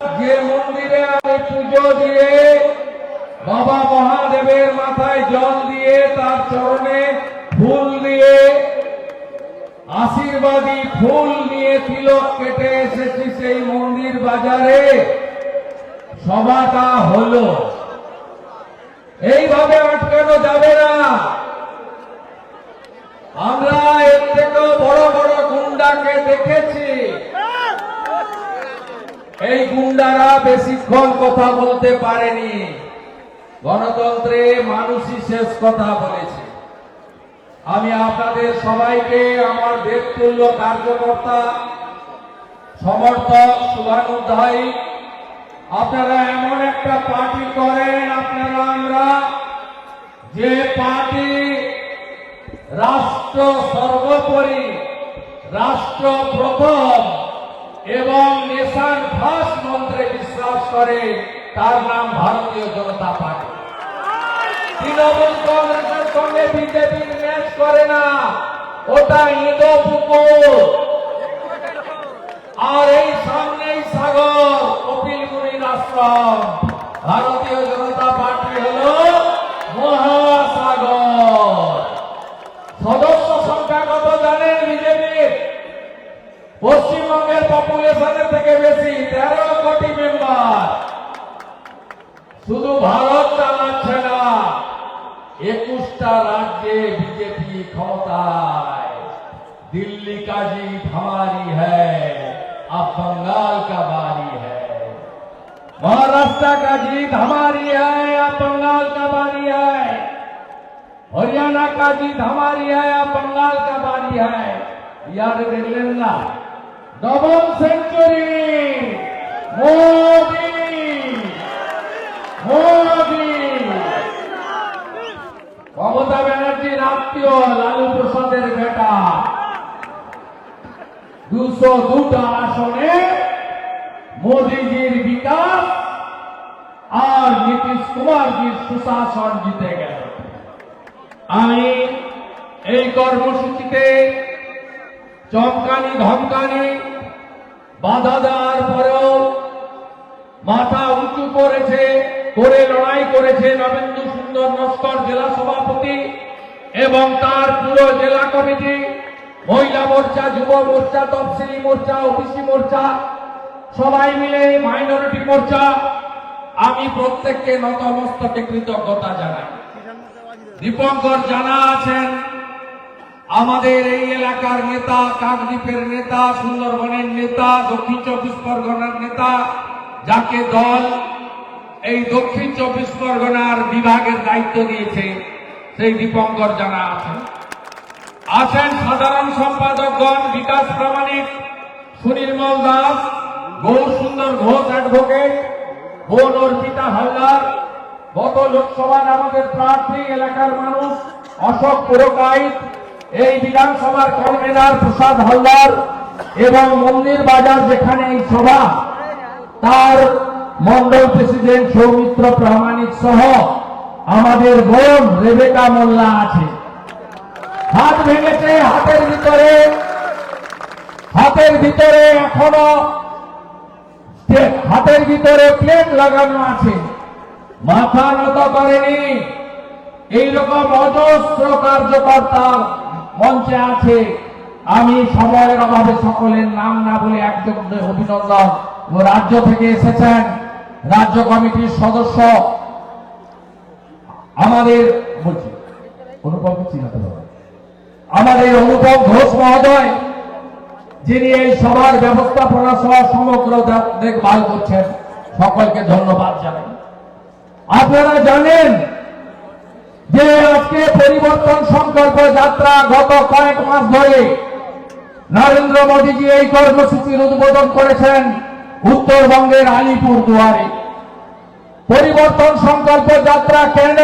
যে মন্দিরে আমি পুজো দিয়ে বাবা মহাদেবের মাথায় জল দিয়ে তার চরণে ফুল দিয়ে আশীর্বাদী ফুল নিয়ে তিলক কেটে এসেছি সেই মন্দির বাজারে। সভাটা হলো। এইভাবে আটকানো যাবে না। আমরা এর থেকেও বড় বড় গুন্ডাকে দেখেছি। এই গুন্ডারা বেশিক্ষণ কথা বলতে পারেনি। গণতন্ত্রে মানুষই শেষ কথা বলেছে। আমি আপনাদের সবাইকে আমার দেবতুল্য কার্যকর্তা, সমর্থক শুভানুধ্যায়ী, আপনারা এমন একটা পার্টি করেন, আপনারা আমরা যে পার্টি রাষ্ট্র সর্বোপরি, রাষ্ট্র প্রথম এবং করে তার নাম ভারতীয় জনতা পার্টি। তৃণমূল কংগ্রেসের সঙ্গে বিজেপির ম্যাচ করে না, ওটা ইঁদো পুকুর আর এই সামনেই সাগর কপিল মুনির আশ্রম। ভারতীয় জনতা পার্টি হল পশ্চিমবঙ্গের পপুলেশনের থেকে বেশি তেরো কোটি মেম্বার শুধু ভারত চালাচ্ছে না একুশটা রাজ্যে বিজেপি ক্ষমতায় दिल्ली का जीत हमारी है अब बंगाल का बारी है महाराष्ट्र का जीत हमारी है अब बंगाल का बारी है हरियाणा का जीत हमारी है अब बंगाल का बारी है यार देख लेना নবম সেঞ্চুরি। মোদি। মোদি। মমতা ব্যানার্জির আত্মীয় লালু প্রসাদের বেটা। দুশো দুটা আসনে মোদিজির বিকাশ আর নীতিশ কুমারজির সুশাসন জিতে গেল। আমি এই কর্মসূচিতে চমকানি ধমকানি বাধা দেওয়ার পরেও মাথা উঁচু করেছে, করে লড়াই করেছে নবেন্দু সুন্দর নস্কর জেলা সভাপতি এবং তার পুরো জেলা কমিটি, মহিলা মোর্চা, যুব মোর্চা, তফসিলি মোর্চা, ওবিসি মোর্চা, সবাই মিলে মাইনরিটি মোর্চা, আমি প্রত্যেককে নতমস্তকে কৃতজ্ঞতা জানাই। দীপঙ্কর জানা আছেন আমাদের এই এলাকার নেতা, কাকদ্বীপের নেতা, সুন্দরবনের নেতা, দক্ষিণ চব্বিশ পরগনার নেতা, যাকে দল এই দক্ষিণ চব্বিশ পরগনার বিভাগের দায়িত্ব দিয়েছে, সেই দীপঙ্কর জানা আছেন। আছেন সাধারণ সম্পাদকগণ, বিকাশ প্রামাণিক সুনির্মল দাস গৌর সুন্দর ঘোষ অ্যাডভোকেট, বোন অর্পিতা হালদার, গত লোকসভার আমাদের প্রার্থী এলাকার মানুষ, অশোক পুরকাইত এই বিধানসভার কনভেনার প্রসাদ হালদার এবং মন্দির বাজার যেখানে এই সভা, তার মন্ডল প্রেসিডেন্ট সৌমিত্র প্রামাণিক সহ আমাদের বোন রেবেকা মোল্লা আছে। হাত ভেঙেছে হাতের ভিতরে হাতের ভিতরে এখনও হাতের ভিতরে প্লেট লাগানো আছে। মাথা নত করেনি। এইরকম অজস্র কার্যকর্তা মঞ্চে আছে। আমি সময়ের অভাবে সকলের নাম না বলে একজন অভিনন্দন। ও রাজ্য থেকে এসেছেন রাজ্য কমিটির সদস্য। আমাদের বলছি, অনুপমকে চিনাতে আমাদের অনুপম ঘোষ মহোদয়, যিনি এই সভার ব্যবস্থাপনা সহ সমগ্র দেখভাল করছেন। সকলকে ধন্যবাদ জানাই। আপনারা জানেন যে আজকে পরিবর্তন সংকল্প যাত্রা গত কয়েক মাস ধরে নরেন্দ্র মোদীজি এই কর্মসূচির উদ্বোধন করেছেন উত্তরবঙ্গের আলিপুর দুয়ারে। পরিবর্তন সংকল্প যাত্রা কেন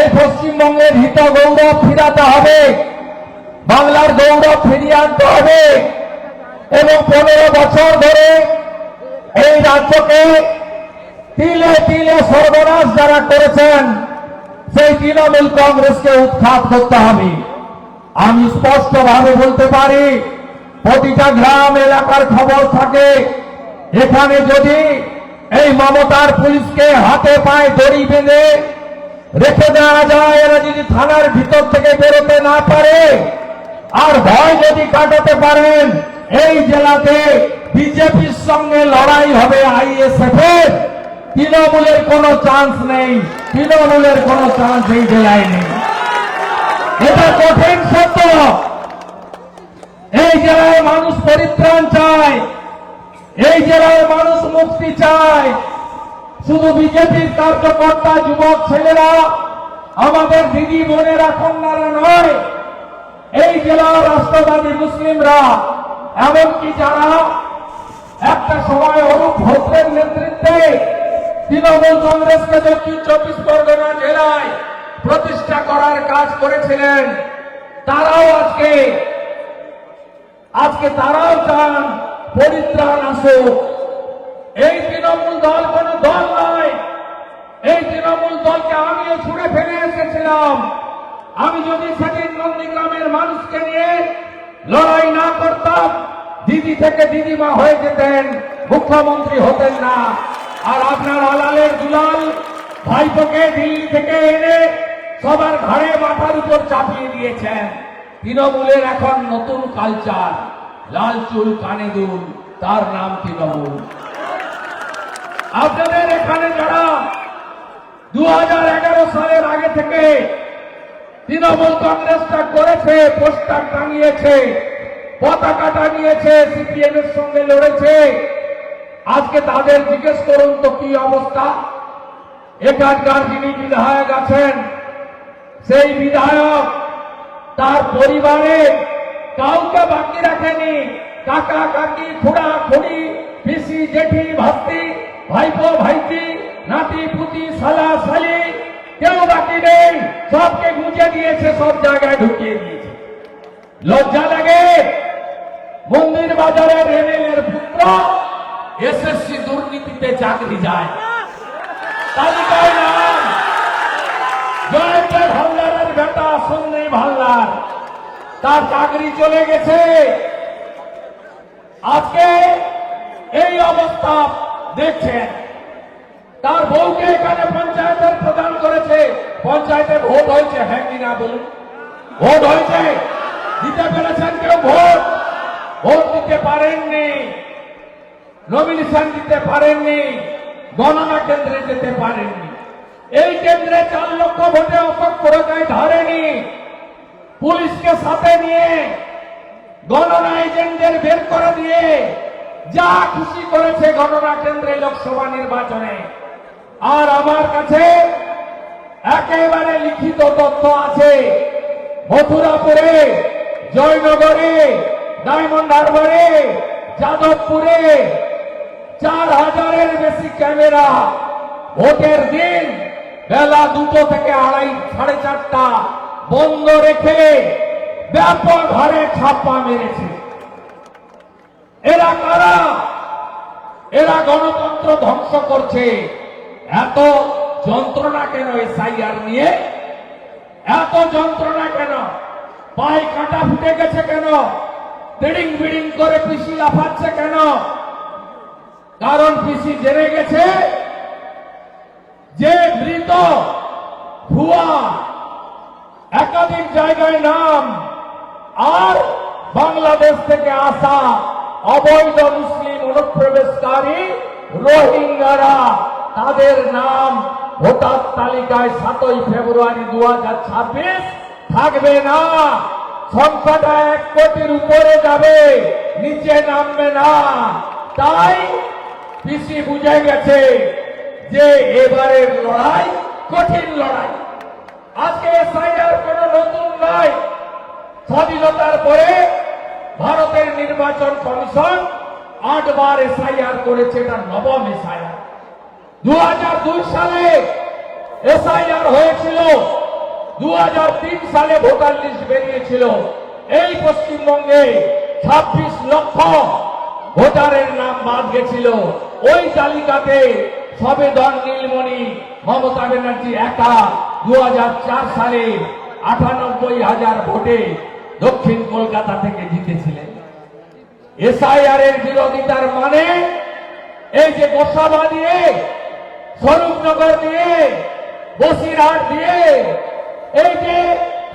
এই পশ্চিমবঙ্গের হিত গৌরব ফিরাতে হবে? বাংলার গৌরব ফিরিয়ে আনতে হবে? এবং পনেরো বছর ধরে এই রাজ্যকে তিলে তিলে সর্বনাশ যারা করেছেন সেই তৃণমূল কংগ্রেসকে উৎখাত করতে হবে। আমি স্পষ্টভাবে বলতে পারি, প্রতিটা গ্রাম এলাকার খবর থাকে। এখানে যদি এই মমতার পুলিশকে হাতে পায়ে দড়ি বেঁধে রেখে দেওয়া যায়, এরা যদি থানার ভিতর থেকে বেরোতে না পারে, আর ভয় যদি কাটাতে পারেন, এই জেলাতে বিজেপির সঙ্গে লড়াই হবে আইএসএফ এর তৃণমূলের কোনো চান্স নেই। তৃণমূলের কোনো চান্স এই জেলায় নেই। এটা কঠিন সত্য। এই জেলায় মানুষ পরিত্রাণ চায়। এই জেলায় মানুষ মুক্তি চায়। শুধু বিজেপির কার্যকর্তা, যুবক ছেলেরা, আমাদের দিদি বোনেরা, কন্যারা নয়, এই জেলার রাষ্ট্রবাদী মুসলিমরা, এমনকি যারা একটা সময় অরূপ ভদ্রের নেতৃত্বে তৃণমূল কংগ্রেসকে দক্ষিণ চব্বিশ পরগনা জেলায় প্রতিষ্ঠা করার কাজ করেছিলেন। তারাও আজকে আজকে তারাও চান পরিত্রাণ আসুক। এই তৃণমূল দল কোন দল নয়। এই তৃণমূল দলকে আমিও ছুড়ে ফেলে এসেছিলাম। আমি যদি সেদিন নন্দীগ্রামের মানুষকে নিয়ে লড়াই না করতাম, দিদি থেকে দিদিমা হয়ে যেতেন, মুখ্যমন্ত্রী হতেন না। আর আপনার আলালের দুলাল ভাইপোকে দিল্লি থেকে এনে সবার ঘাড়ে মাথার উপর চাপিয়ে দিয়েছেন। তৃণমূলের এখন নতুন কালচার লাল চুল, কানে দুল, তার নাম তৃণমূল। আপনাদের এখানে যারা দু হাজার এগারো সালের আগে থেকে তৃণমূল কংগ্রেসটা করেছে, পোস্টার টাঙিয়েছে, পতাকা টাঙিয়েছে সিপিএম এর সঙ্গে লড়েছে আজকে তাদের জিজ্ঞেস করুন তো কি অবস্থা? এখানকার যিনি বিধায়ক আছেন, সেই বিধায়ক তার পরিবারে কাউকে বাকি রাখেনি। কাকা, কাকি, খুড়া, খুড়ি, পিসি, জেঠি, ভাস্তি, ভাইপো ভাইটি নাতি, পুতি সালা সালি কেউ বাকি নেই। সবকে গুঁজে দিয়েছে, সব জায়গায় ঢুকিয়ে দিয়েছে। লজ্জা লাগে। মন্দির বাজারের এমএলএর পুত্র এসএসসি দুর্নীতিতে চাকরি যায়। হালদার তার চাকরি চলে গেছে। আজকে এই অবস্থা দেখছেন। তার বউকে এখানে পঞ্চায়েতের প্রদান করেছে। পঞ্চায়েতে ভোট হয়েছে হ্যাঁ কি না বলুন? ভোট হয়েছে। দিতে পেরেছেন কেউ ভোট? ভোট দিতে পারেননি। নমিনেশন দিতে পারেননি, গণনা কেন্দ্রে যেতে পারেননি। এই কেন্দ্রে চার লক্ষ ভোটে অশোক পুরকায় ধরেনি। পুলিশকে সাথে নিয়ে, গণনা এজেন্টদের বের করে দিয়ে, যা খুশি করেছে গণনা কেন্দ্রে লোকসভা নির্বাচনে। আর আমার কাছে একেবারে লিখিত তথ্য আছে। মথুরাপুরে, জয়নগরে, ডায়মন্ড হারবারে, যাদবপুরে চার হাজারের বেশি ক্যামেরা। ভোটের দিন বেলা দুটো থেকে আড়াই, সাড়ে চারটা বন্ধ রেখে ব্যাপক হারে ছাপ্পা মেরেছে। এরা কারা? এরা গণতন্ত্র ধ্বংস করছে। এত যন্ত্রণা কেন এসআইআর নিয়ে? এত যন্ত্রণা কেন? পায়ে কাঁটা ফুটে গেছে কেন? বিডিং বিডিং করে পিসি লাফাচ্ছে কেন? কারণ পিসি জেনে গেছে যে মৃত ভুয়া একাধিক জায়গায় নাম আর বাংলাদেশ থেকে আসা অবৈধ মুসলিম অনুপ্রবেশকারী রোহিঙ্গারা, তাদের নাম ভোটার তালিকায় সাতই ফেব্রুয়ারি দু হাজার ছাব্বিশ থাকবে না। সংখ্যাটা এক কোটির উপরে যাবে, নিচে নামবে না। তাই পিসি বুঝে গেছে যে এবারের লড়াই কঠিন লড়াই। আজকে এসআইআর কোন নতুন নয়। স্বাধীনতার পরে ভারতের নির্বাচন কমিশন আটবার এসআইআর করেছে, এটা নবম এসআইআর দু হাজার দুই সালে এসআইআর হয়েছিল। দু হাজার তিন সালে ভোটার লিস্ট বেরিয়েছিল। এই পশ্চিমবঙ্গে ছাব্বিশ লক্ষ ভোটারের নাম বাদ গেছিল। ওই তালিকাতে সবেদন নীলমণি, মমতা ব্যানার্জি একা দুই হাজার চার সালে আটানব্বই হাজার ভোটে দক্ষিণ কলকাতা থেকে জিতেছিলেন। এসআইআর এর বিরোধিতার মানে এই যে গোসাবা দিয়ে, স্বরূপনগর দিয়ে, বসিরহাট দিয়ে, এই যে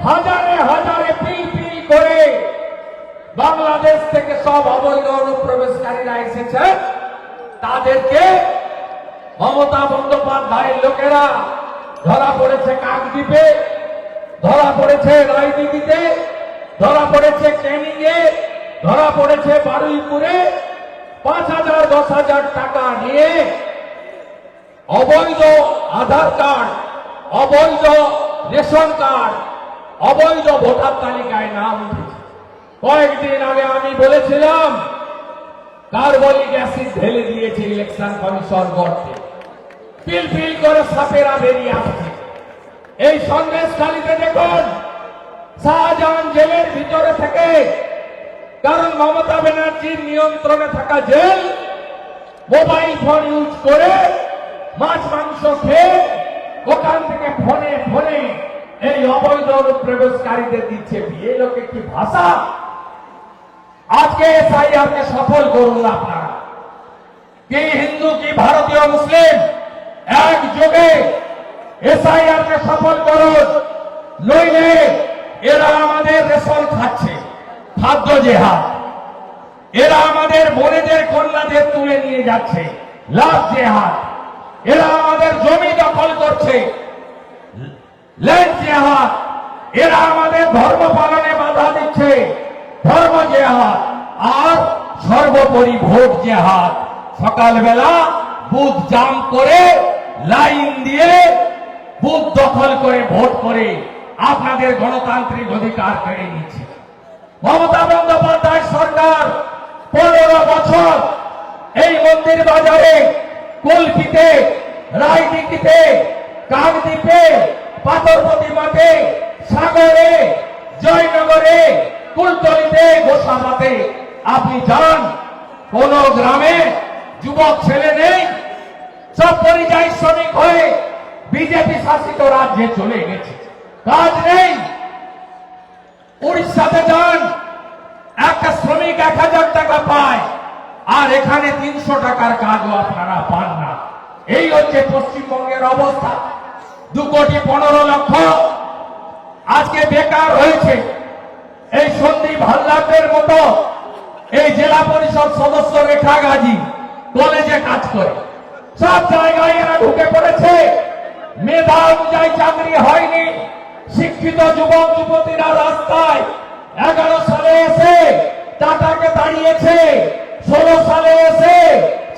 হাজারে হাজারে পিল পিল করে বাংলাদেশ থেকে সব অবৈধ অনুপ্রবেশকারীরা এসেছেন তাদেরকে মমতা বন্দ্যোপাধ্যায়ের লোকেরা ধরা পড়েছে কাকদ্বীপে, ধরা পড়েছে রাজনীতিতে ধরা পড়েছে ক্যানিংয়ে, ধরা পড়েছে বারুইপুরে। পাঁচ হাজার, দশ হাজার টাকা নিয়ে অবৈধ আধার কার্ড, অবৈধ রেশন কার্ড, অবৈধ ভোটার তালিকায় নাম কয়েকদিন আগে আমি বলেছিলাম কার্বলিক অ্যাসিড ঢেলে দিয়েছে ইলেকশন কমিশন গড়তে পিল পিল করে সাপেরা বেরিয়ে আসছে। এই সন্দেশখালীতে দেখুন, শাহজাহান জেলের ভিতরে থেকে, কারণ মমতা ব্যানার্জির নিয়ন্ত্রণে থাকা জেল মোবাইল ফোন ইউজ করে মাছ, মাংস খেয়ে ওখান থেকে ফোনে ফোনে এই অবৈধ অনুপ্রবেশকারীদের দিচ্ছে। বিয়ে লোকে কি ভাষা? আজকে এসআইআর কে সফল করুন আপনারা। কি হিন্দু, কি ভারতীয়, মুসলিম এক যোগে এসআইআর কে সফল করুন। নইলে এরা আমাদের রেশন খাচ্ছে, খাদ্য জেহাদ এরা আমাদের বোনেদের, কন্যাদের তুলে নিয়ে যাচ্ছে লাভ জেহাদ এরা আমাদের জমি দখল করছে, ল্যান্ড জেহাদ এরা আমাদের ধর্ম পালনে বাধা দিচ্ছে। ধর্ম জেহাদ আর সর্বোপরি ভোট জেহাদ সকালবেলা বুথ জাম করে লাইন দিয়ে বুথ দখল করে ভোট করে আপনাদের গণতান্ত্রিক অধিকার কেড়ে নিচ্ছে। মমতা বন্দ্যোপাধ্যায় সরকার পনেরো বছর এই মন্দির বাজারে কলকিতে রাজনীতিতে কাকদ্বীপে, পাথরপতি মাঠে, সাগরে, জয়নগরে কুলতলিতে গোসাবাতে আপনি যান কোন গ্রামে যুবক ছেলে নেই, সব পরিযায়ী শ্রমিক হয়ে বিজেপি শাসিত রাজ্যে চলে গেছে। কাজ নেই। উড়িষ্যাতে যান, একটা শ্রমিক এক হাজার টাকা পায়, আর এখানে তিনশো টাকার কাজও আপনারা পান না। এই হচ্ছে পশ্চিমবঙ্গের অবস্থা। দু কোটি পনেরো লক্ষ আজকে বেকার হয়েছে। এই সন্দীপ হাল্লাদের মতো এই জেলা পরিষদ সদস্য রেখা গাজী কলেজে কাজ করে। সব জায়গায় এরা ঢুকে পড়েছে। মেধা অনুযায়ী চাকরি হয়নি। শিক্ষিত যুবক যুবতীরা রাস্তায় এগারো সালে এসে টাটাকে দাঁড়িয়েছে ষোলো সালে এসে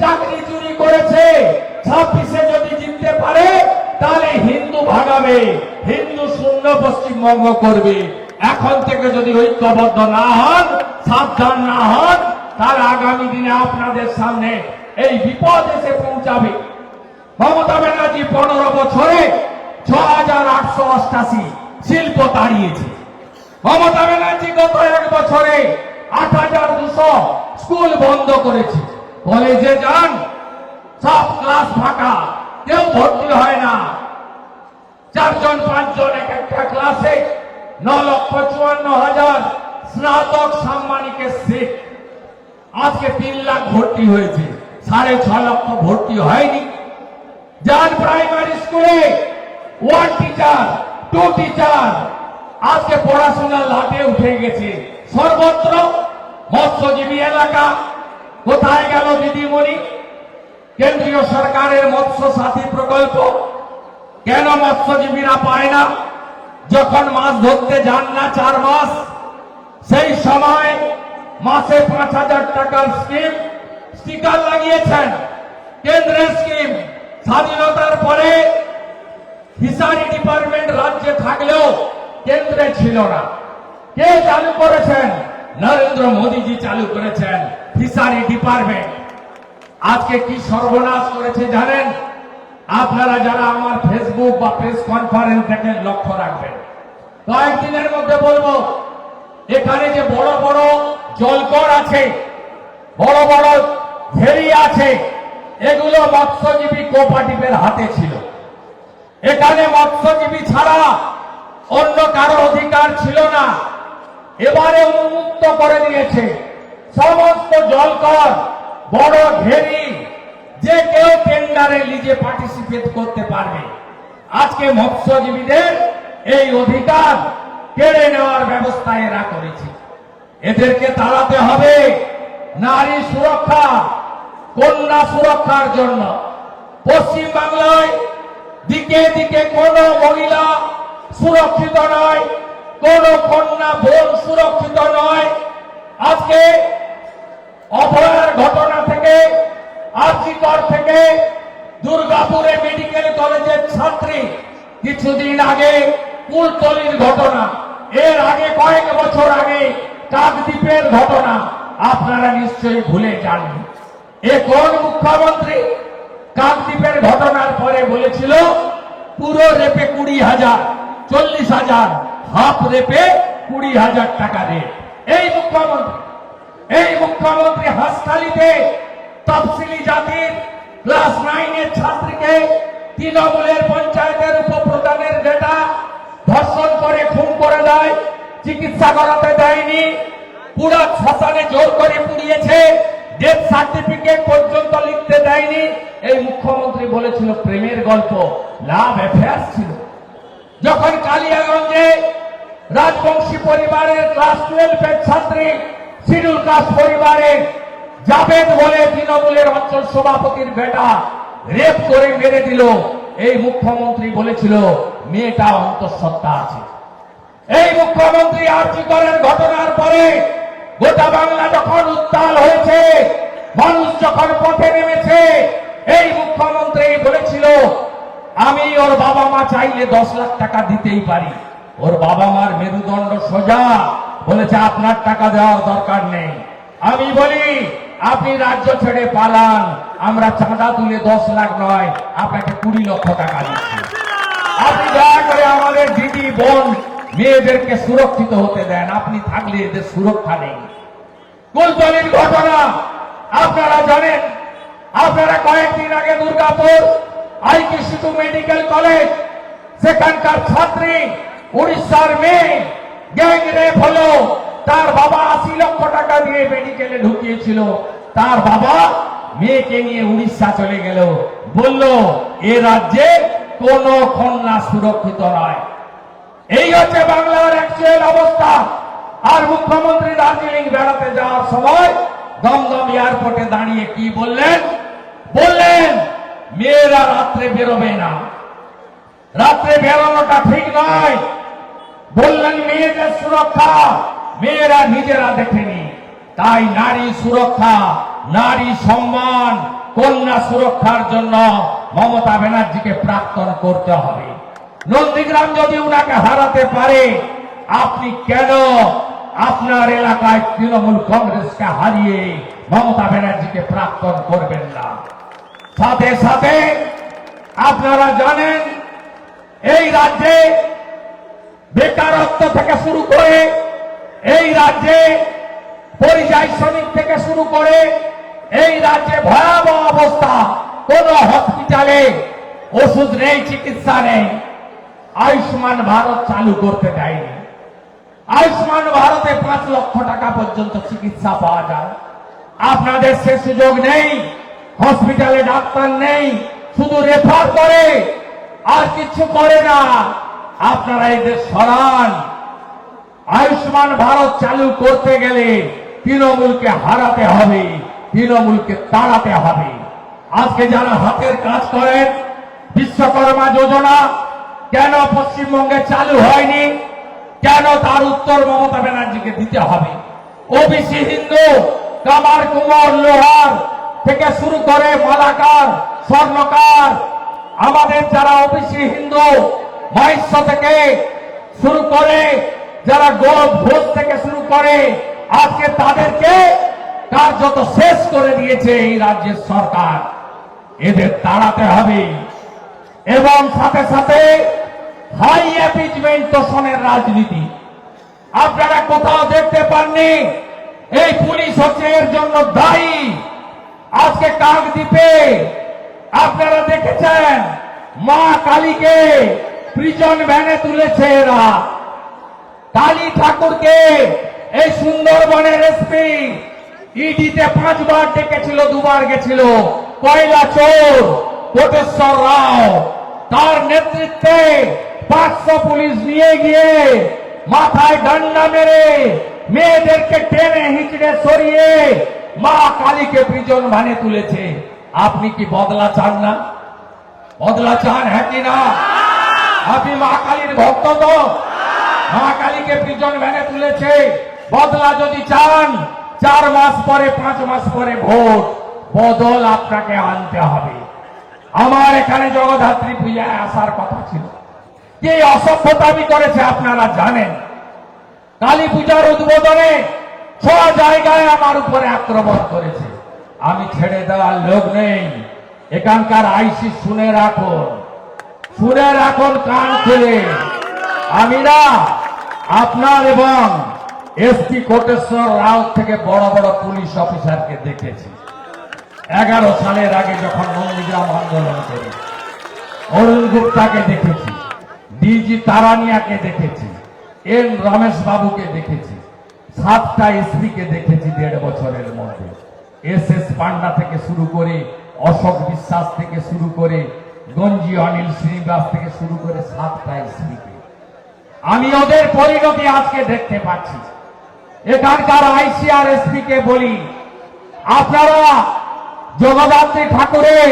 চাকরি চুরি করেছে। ছাব্বিশে যদি জিততে পারে, তাহলে হিন্দু ভাগাবে, হিন্দু শূন্য পশ্চিমবঙ্গ করবে। এখন থেকে যদি ঐক্যবদ্ধ না হন, সাবধান না হন, তার আগামী দিনে আপনাদের সামনে এই বিপদ এসে পৌঁছাবে। মমতা ব্যানার্জি পনেরো বছরে ছ হাজার আটশো অষ্টাশি শিল্প তাড়িয়েছে। মমতা ব্যানার্জি গত এক বছরে আট হাজার দুশো স্কুল বন্ধ করেছে। কলেজে যান, সব ক্লাস ফাঁকা, কেউ ভর্তি হয় না। চারজন, পাঁচজন এক একটা ক্লাসে ন লক্ষ চুয়ান্ন হাজার স্নাতক সাম্মানিকের সিট আজকে তিন লাখ ভর্তি হয়েছে। সাড়ে ছ লক্ষ ভর্তি হয়নি। যার প্রাইমারি স্কুলে ওয়ান টিচার টু টিচার আজকে পড়াশোনার লাটে উঠে গেছে। সর্বত্র মৎস্যজীবী এলাকা, কোথায় গেল দিদিমণি? কেন্দ্রীয় সরকারের মৎস্য সাথী প্রকল্প, কেন মৎস্যজীবীরা পায় না? যখন মাছ ধরতে যান না চার মাস, সেই সময় মাসে পাঁচ হাজার টাকার স্কিম স্টিকার লাগিয়েছেন। কেন্দ্রের স্কিম স্বাধীনতার পরে ফিশারি ডিপার্টমেন্ট রাজ্যে থাকলেও কেন্দ্রে ছিল না। কে চালু করেছেন? নরেন্দ্র মোদীজি চালু করেছেন ফিশারি ডিপার্টমেন্ট আজকে কি সর্বনাশ করেছে জানেন? আপনারা যারা আমার ফেসবুক বা প্রেস কনফারেন্স দেখেন লক্ষ্য রাখবেন, কয়েকদিনের মধ্যে বলব, এখানে যে বড় বড় জলকর আছে, বড় বড় ঘেরি আছে, এগুলো মৎস্যজীবী কোপারেটিভের হাতে ছিল। এখানে মৎস্যজীবী ছাড়া অন্য কারও অধিকার ছিল না। এবারে উন্মুক্ত করে দিয়েছে। সমস্ত জলকর, বড় ঘেরি টেন্ডারে নিজে পার্টিসিপেট করতে পারবে। আজকে মৎস্যজীবীদের এই অধিকার কেড়ে নেওয়ার ব্যবস্থা এরা করেছে। এদেরকে তাড়াতে হবে নারী সুরক্ষা, কন্যা সুরক্ষার জন্য। পশ্চিম বাংলায় দিকে দিকে কোন মহিলা সুরক্ষিত নয়, কোন কন্যা বোন সুরক্ষিত নয়। আজকে অভয়ার ঘটনা থেকে আর্জিকর থেকে দুর্গাপুরে মেডিকেল ছাত্রী কিছুদিন আগে কুলতলির ঘটনা। এর আগে কয়েক বছর আগে কাকদ্বীপের ঘটনা। আপনারা নিশ্চয়ই ভুলে যাননি। এ কোন মুখ্যমন্ত্রী কাকদ্বীপের ঘটনার পরে বলেছিল, পুরো রেপে কুড়ি হাজার, চল্লিশ হাজার, হাফ রেপে কুড়ি হাজার টাকা রেপ এই মুখ্যমন্ত্রী এই মুখ্যমন্ত্রী হাসতালিতে তফসিলি জাতির ক্লাস নাইনের ছাত্রীকে তৃণমূলের পঞ্চায়েতের উপপ্রধানের ডেটা ধর্ষণ করে, খুন করে দেয়, চিকিৎসা করাতে দেয়নি, পুরা শ্মশানে জোর করে পুড়িয়েছে ডেথ সার্টিফিকেট পর্যন্ত লিখতে দেয়নি। এই মুখ্যমন্ত্রী বলেছিল, প্রেমের গল্প লাভ অ্যাফেয়ার্স ছিল। যখন কালিয়াগঞ্জে রাজবংশী পরিবারের ক্লাস টুয়েলভের ছাত্রী শিডিউল কাস্ট পরিবারের জাবেদ বলে তৃণমূলের অঞ্চল সভাপতির বেটা রেপ করে মেরে দিল। এই মুখ্যমন্ত্রী বলেছিল, মেয়েটা অন্তঃসত্ত্বা আছে। এই মুখ্যমন্ত্রী আর্যিকরের ঘটনার পরে গোটা বাংলা যখন উত্তাল হয়েছে, মানুষ যখন পথে নেমেছে, এই মুখ্যমন্ত্রী বলেছিল, আমি ওর বাবা মা চাইলে দশ লাখ টাকা দিতেই পারি। ওর বাবা মার মেরুদণ্ড সোজা। বলেছে, আপনার টাকা দেওয়ার দরকার নেই। আমি বলি আপনি রাজ্য ছেড়ে পালান। আমরা চাঁদা তুলে দশ লাখ নয়, আপনাকে কুড়ি লক্ষ টাকা দিচ্ছি। আপনি দয়া করে আমাদের দিদি, বোন, মেয়েদেরকে সুরক্ষিত হতে দেন। আপনি থাকলে এদের সুরক্ষা নেই। কুলতলির ঘটনা, আপনারা জানেন। আপনারা কয়েকদিন আগে দুর্গাপুর আইকি শিশু মেডিকেল কলেজ, সেখানকার ছাত্রী, উড়িষ্যার মেয়ে গ্যাং রেপ হলো। তার বাবা আশি লক্ষ টাকা দিয়ে মেডিকেলে ঢুকিয়েছিল। তার বাবা মেয়েকে নিয়ে উড়িষ্যা চলে গেল। বলল, এ রাজ্যে কোন কন্যা সুরক্ষিত নয়। এই হচ্ছে বাংলার অ্যাকচুয়াল অবস্থা। আর মুখ্যমন্ত্রী দার্জিলিং বেড়াতে যাওয়ার সময় দমদম এয়ারপোর্টে দাঁড়িয়ে কি বললেন? বললেন, মেয়েরা রাত্রে বেরোবে না। রাত্রে বেরোনোটা ঠিক নয়। বললেন, মেয়েদের সুরক্ষা মেয়েরা নিজেরা দেখেনি। তাই নারী সুরক্ষা, নারী সম্মান, কন্যা সুরক্ষার জন্য মমতা ব্যানার্জিকে প্রাক্তন করতে হবে। নন্দীগ্রাম যদি উনাকে হারাতে পারে, আপনি কেন আপনার এলাকায় তৃণমূল কংগ্রেসকে হারিয়ে মমতা ব্যানার্জিকে প্রাক্তন করবেন না? সাথে সাথে আপনারা জানেন, এই রাজ্যে বেকারত্ব থেকে শুরু করে এই রাজ্যে পরিযায়ী শ্রমিক থেকে শুরু করে এই রাজ্যে ভয়াবহ অবস্থা। কোন হসপিটালে ওষুধ নেই, চিকিৎসা নেই। আয়ুষ্মান ভারত চালু করতে দেয়নি। আয়ুষ্মান ভারতে পাঁচ লক্ষ টাকা পর্যন্ত চিকিৎসা পাওয়া যায়। আপনাদের সে সুযোগ নেই, হসপিটালে ডাক্তার নেই, শুধু রেফার করে, আর কিছু করে না। আপনারা এদের সরান। আয়ুষ্মান ভারত চালু করতে গেলে তৃণমূলকে হারাতে হবে, তৃণমূলকে তাড়াতে হবে। আজকে যারা হাতের কাজ করেন, বিশ্বকর্মা যোজনা কেন পশ্চিমবঙ্গে চালু হয়নি? কেন তার উত্তর মমতা ব্যানার্জিকে দিতে হবে? ওবিসি হিন্দু, কামার কুমার, লোহার থেকে শুরু করে মালাকার, স্বর্ণকার, আমাদের যারা ওবিসি হিন্দু মহিষ্য থেকে শুরু করে যারা গোপ ভোজ থেকে শুরু করে, আজকে তাদেরকে কার্যত শেষ করে দিয়েছে এই রাজ্যের সরকার। এদের তাড়াতে হবে। এবং সাথে সাথে হাই অ্যাপিজমেন্ট তোষণের রাজনীতি। আপনারা কোথাও দেখতে পাননি? এই পুলিশ হচ্ছে এর জন্য দায়ী। আজকে কাকদ্বীপে আপনারা দেখেছেন মা কালীকে প্রিজন ভ্যানে তুলেছে এরা। কালী ঠাকুরকে এই সুন্দরবনের এসপি ইডিতে পাঁচবার ডেকেছিল, দুবার গেছিল। কয়লা চোর, কোটেশ্বর রাও, তার নেতৃত্বে পাঁচশো পুলিশ নিয়ে গিয়ে মাথায় ডান্ডা মেরে মেয়েদেরকে টেনে হিচড়ে সরিয়ে মা কালীকে প্রিজন ভানে তুলেছে। আপনি কি বদলা চান না? বদলা চান হ্যাঁ কি না? আপনি মা কালীর ভক্ত তো? মা কালীকে প্রিজন ভ্যানে তুলেছে। বদলা যদি চান, চার মাস পরে, পাঁচ মাস পরে ভোট। বদল আপনাকে আনতে হবে। আমার এখানে জগদ্ধাত্রী পূজায় আসার কথা ছিল। কি অসভ্যতামি করেছে আপনারা জানেন। কালী পূজার উদ্বোধনে ছ জায়গায় আমার উপরে আক্রমণ করেছে। আমি ছেড়ে দেওয়ার লোক নেই। এখানকার আইসি শুনে রাখুন। শুনে রাখুন কান খুলে। আমি না আপনার এবং এসপি কোটেশ্বর রাও থেকে বড় বড় পুলিশ অফিসারকে দেখেছি। এগারো সালের আগে যখন নন্দীগ্রাম আন্দোলন করি, অরুণ গুপ্তাকে দেখেছি, ডিজি তারানিয়াকে দেখেছি, এন রমেশ বাবুকে দেখেছি, সাতটা এসপি কে দেখেছি দেড় বছরের মধ্যে। এস এস পান্ডা থেকে শুরু করে, অশোক বিশ্বাস থেকে শুরু করে, গঞ্জি অনিল শ্রীনিবাস থেকে শুরু করে সাতটা এসপি কে আমি ওদের পরিণতি আজকে দেখতে পাচ্ছি। এখানকার আইসিআর এসপি কে বলি, আপনারা জগদ্ধাত্রী ঠাকুরের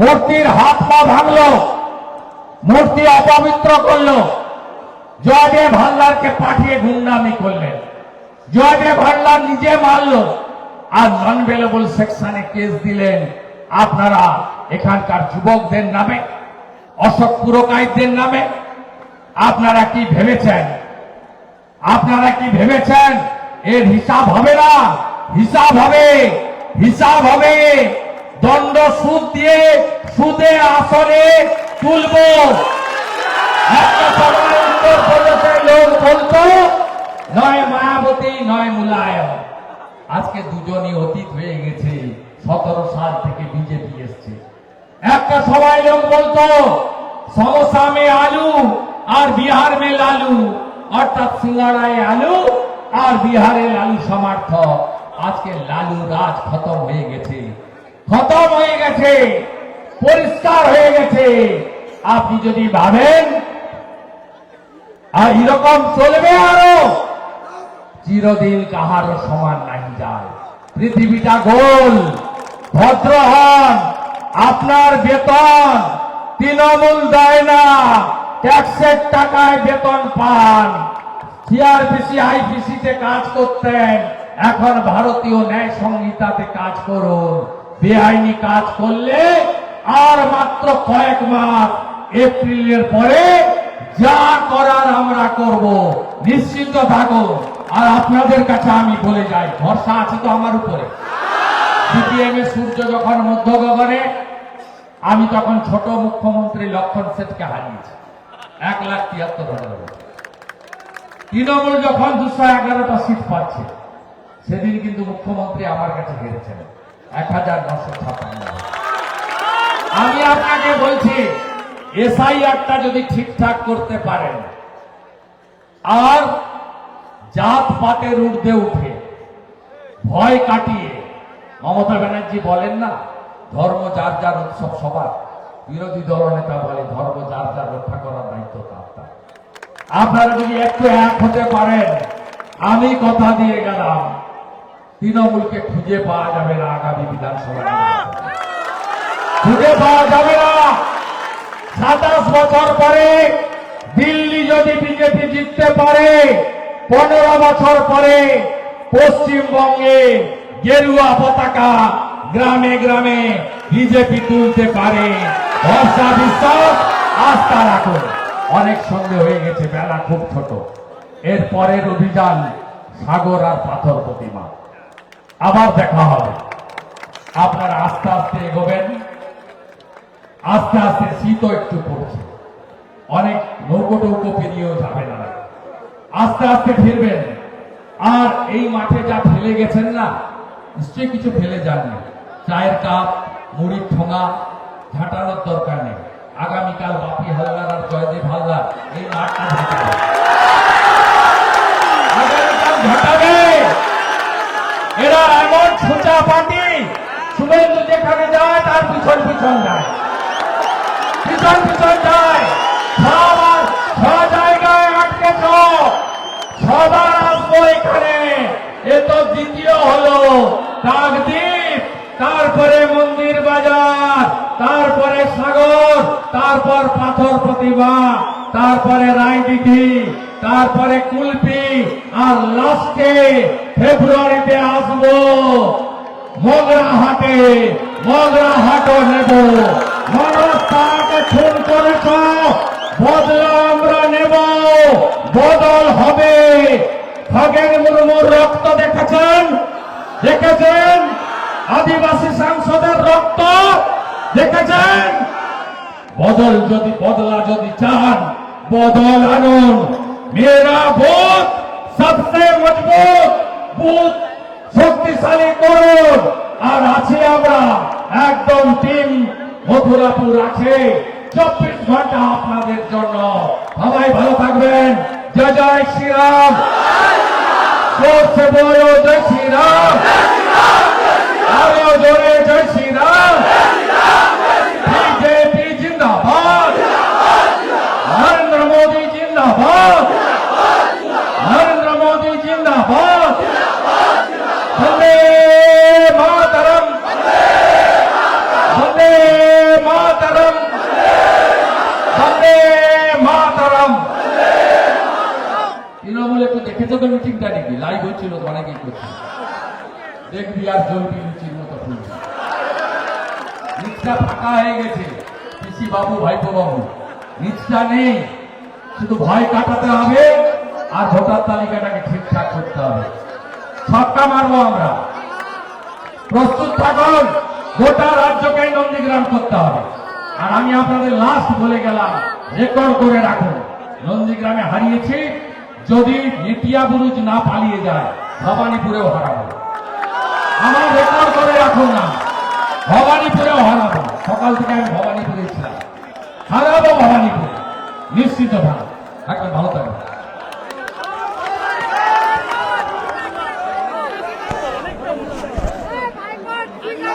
মূর্তির হাত পা ভাঙল, মূর্তি অপবিত্র করল, জয়দেব হাল্লারকে পাঠিয়ে গুন্ডামি করলেন। জয়দেব হাল্লার নিজে মারল, আর নন ভেলেবল সেকশনে কেস দিলেন আপনারা এখানকার যুবকদের নামে, অশোক পুরকাইতদের নামে আপনারা কি ভেবেছেন? আপনারা কি ভেবেছেন? এর হিসাব হবে না? হিসাব হবে। হিসাব হবে। দণ্ড সুদ দিয়ে সুদে আসলে তুলবো। লোক বলতো নয় মায়াবতী, নয় মুলায়ম। আজকে দুজনই অতীত হয়ে গেছে। সতেরো সাল থেকে বিজেপি এসছে। একটা সময় লোক বলতো সমোসা মে আলু আর বিহার মে লালু, অর্থাৎ সিঙ্গাড়ায় আলু, আর বিহারে লালু সমার্থ। আজকে লালু রাজ খতম হয়ে গেছে। খতম হয়ে গেছে, পরিষ্কার হয়ে গেছে। আপনি যদি ভাবেন, আর এরকম চলবে আরও, চিরদিন কাহারও সমান নাহি যায়। পৃথিবীটা গোল, ভদ্র আপনার বেতন তৃণমূল দেয় না। ট্যাক্সের টাকায় বেতন পান। সিআরপিসি আইপিসিতে কাজ করতেন। এখন ভারতীয় ন্যায় সংহিতাতে কাজ করুন। বেআইনি কাজ করলে আর মাত্র কয়েক মাস এপ্রিলের পরে যা করার আমরা করব। নিশ্চিন্ত থাকুন। আর আপনাদের কাছে আমি বলে যাই, ভরসা আছে তো আমার উপরে। সিপিএম এর সূর্য যখন মধ্য গগনে আমি তখন ছোট মুখ্যমন্ত্রী লক্ষণ সেটকে হারিয়েছি। এক লাখ তিয়াত্তর হাজার। তৃণমূল যখন দুশো এগারোটা সিট পাচ্ছে, সেদিন কিন্তু মুখ্যমন্ত্রী আমার কাছে হেরেছেন এক হাজার নশো ছাপ্পান্ন ভোট। আমি আপনাকে বলছি, এসআইআরটা যদি ঠিকঠাক করতে পারেন, আর জাত পাতের ঊর্ধ্বে উঠে ভয় কাটিয়ে, মমতা ব্যানার্জি বলেন না, ধর্ম যার যার উৎসব সবার বিরোধী দলনেতা বলে ধর্ম যার যার রক্ষা করার দায়িত্ব তার তার। আপনারা যদি একটু এক হতে পারেন, আমি কথা দিয়ে গেলাম, তৃণমূলকে খুঁজে পাওয়া যাবে না আগামী বিধানসভা খুঁজে পাওয়া যাবে না। সাতাশ বছর পরে দিল্লি যদি বিজেপি জিততে পারে, পনেরো বছর পরে পশ্চিমবঙ্গে গেরুয়া পতাকা গ্রামে গ্রামে বিজেপি তুলতে পারে। ভরসা বিশ্বাস আস্থা রাখুন অনেক সঙ্গে হয়ে গেছে, বেলা খুব ছোট। এর পরের অভিযান সাগর আর পাথর প্রতিমা। আবার দেখা হবে। আপনারা আস্তে আস্তে এগোবেন। আস্তে আস্তে শীতও একটু পড়ছে। অনেক নৌকো টৌকো পেরিয়েও যাবে না। আস্তে আস্তে ফিরবেন। আর এই মাঠে যা ফেলে গেছেন না, নিশ্চয়ই কিছু ফেলে যাননি। চায়ের কাপ, মুড়ির ঠোঙা ঝাঁটানোর দরকার নেই। আগামীকাল বাপি হালদার আর জয়দেব হালদার এই মাঠটা ঝাঁটাবে আগামীকাল এরা এমন পার্টি, শুভেন্দু যেখানে যায় তার পিছন পিছন যায়। পিছন পিছন যায়। সবার ছ জায়গায় আটকেছ সবার আসব এখানে। এ তো দ্বিতীয় হলো। কাকদ্বীপ তারপরে মন্দির বাজার, তারপরে সাগর, তারপর পাথর প্রতিভা তারপরে রায়দিঘি, তারপরে কুলপি, আর লাস্টে ফেব্রুয়ারিতে আসব মগরা হাটে মগরা হাটও নেব। মানুষ তাকে খুন করেছ, বদলা আমরা নেব। বদল হবে। খগেন মুর্মুর রক্ত দেখেছেন? দেখেছেন? আদিবাসী সাংসদের রক্ত দেখেছেন? বদল যদি, বদলা যদি চান, বদল আনুন। মেরা বুথ সবচেয়ে মজবুত বুথ শক্তিশালী করুন। আর আছি আমরা, একদম টিম মথুরাপুর আছে। চব্বিশ ঘণ্টা আপনাদের জন্য। সবাই ভালো থাকবেন। জয় জয় শ্রীরাম। জয় শ্রীরাম। আরও জোরে জয় শ্রীরাম। বিজেপি জিন্দাবাদ। নরেন্দ্র মোদী জিন্দাবাদ। নরেন্দ্র মাতরম। বন্দে মাতরম। বন্দে মাতরম। তৃণমূল একটু দেখেছ তো মিটিংটা নাকি? লাইভ হচ্ছিল তো অনেকেই করছে দেখবি আর জ্বলবি লুচির মতো ফুলবি নিচটা ফাঁকা হয়ে গেছে। পিসি বাবু, ভাইপো বাবু, নিচটা নেই। শুধু ভয় কাটাতে হবে আর ভোটার তালিকাটাকে ঠিকঠাক করতে হবে। মারবো আমরা। প্রস্তুত থাকুন গোটা রাজ্যকে নন্দীগ্রাম করতে হবে। আর আমি আপনাদের লাস্ট বলে গেলাম রেকর্ড করে রাখুন। নন্দীগ্রামে হারিয়েছি, যদি নেটিয়া বুরুজ না পালিয়ে যায়, ভবানীপুরেও হারাবো। আমার রেকর্ড করে রাখুন না। ভবানীপুরেও হারাবো। সকাল থেকে আমি ভবানীপুরে ছিলাম। হারাবো ভবানীপুরে। নিশ্চিত ভালো একটা ভালো থাকবে